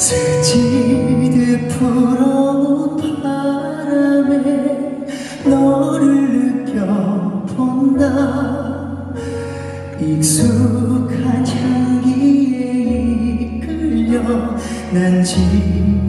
스치듯 불어온 바람에 너를 느껴본다. 익숙한 향기에 이끌려 난 지금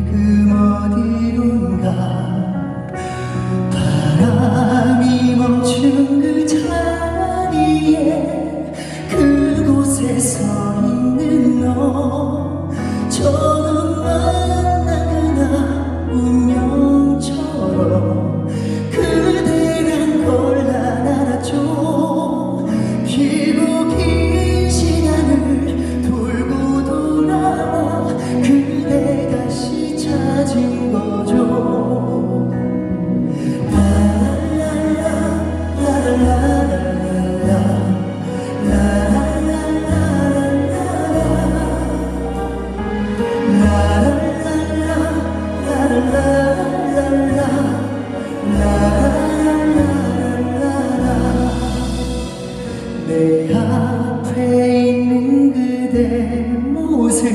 내 모습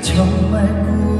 정말 꿈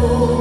Oh.